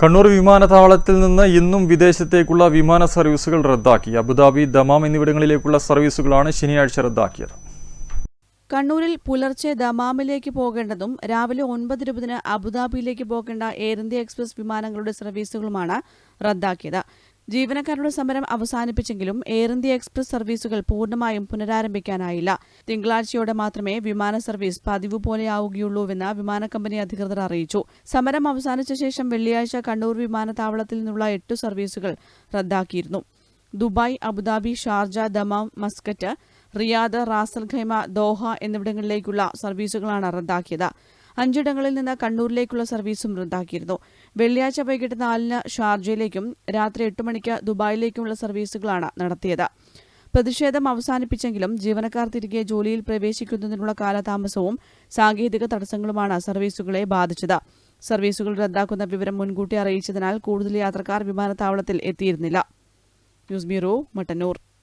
കണ്ണൂർ വിമാനത്താവളത്തിൽ നിന്ന് ഇന്നും വിദേശത്തേക്കുള്ള വിമാന സർവീസുകൾ റദ്ദാക്കി. അബുദാബി ദമാം എന്നിവിടങ്ങളിലേക്കുള്ള സർവീസുകളാണ് ശനിയാഴ്ച റദ്ദാക്കിയത്. കണ്ണൂരിൽ പുലർച്ചെ ദമാമിലേക്ക് പോകേണ്ടതും രാവിലെ ഒൻപത് ഇരുപതിന് അബുദാബിയിലേക്ക് പോകേണ്ട എയർ ഇന്ത്യ എക്സ്പ്രസ് വിമാനങ്ങളുടെ സർവീസുകളുമാണ് റദ്ദാക്കിയത്. ജീവനക്കാരുടെ സമരം അവസാനിപ്പിച്ചെങ്കിലും എയർ ഇന്ത്യ എക്സ്പ്രസ് സർവീസുകൾ പൂർണമായും പുനരാരംഭിക്കാനായില്ല. തിങ്കളാഴ്ചയോടെ മാത്രമേ വിമാന സർവീസ് പതിവ് പോലെയാവുകയുള്ളൂവെന്ന് വിമാന കമ്പനി അധികൃതർ അറിയിച്ചു. സമരം അവസാനിച്ച ശേഷം വെള്ളിയാഴ്ച കണ്ണൂർ വിമാനത്താവളത്തിൽ നിന്നുള്ള എട്ടു സർവീസുകൾ റദ്ദാക്കിയിരുന്നു. Dubai Abu Dhabi Sharjah Dammam Muscat Riyadh Ras al Khaimah Doha എന്നിവിടങ്ങളിലേക്കുള്ള സർവീസുകളാണ് റദ്ദാക്കിയത്. അഞ്ചിടങ്ങളിൽ നിന്ന് കണ്ണൂരിലേക്കുള്ള സർവീസും റദ്ദാക്കിയിരുന്നു. വെള്ളിയാഴ്ച വൈകിട്ട് നാലിന് ഷാർജയിലേക്കും രാത്രി എട്ട് മണിക്ക് ദുബായിലേക്കുമുള്ള സർവീസുകളാണ് നടത്തിയത്. പ്രതിഷേധം അവസാനിപ്പിച്ചെങ്കിലും ജീവനക്കാർ തിരികെ ജോലിയിൽ പ്രവേശിക്കുന്നതിനുള്ള കാലതാമസവും സാങ്കേതിക തടസ്സങ്ങളുമാണ് സർവീസുകളെ ബാധിച്ചത്. സർവീസുകൾ റദ്ദാക്കുന്ന വിവരം മുൻകൂട്ടി അറിയിച്ചതിനാൽ കൂടുതൽ യാത്രക്കാർ വിമാനത്താവളത്തിൽ എത്തിയിരുന്നില്ല. News bureau Mattannur.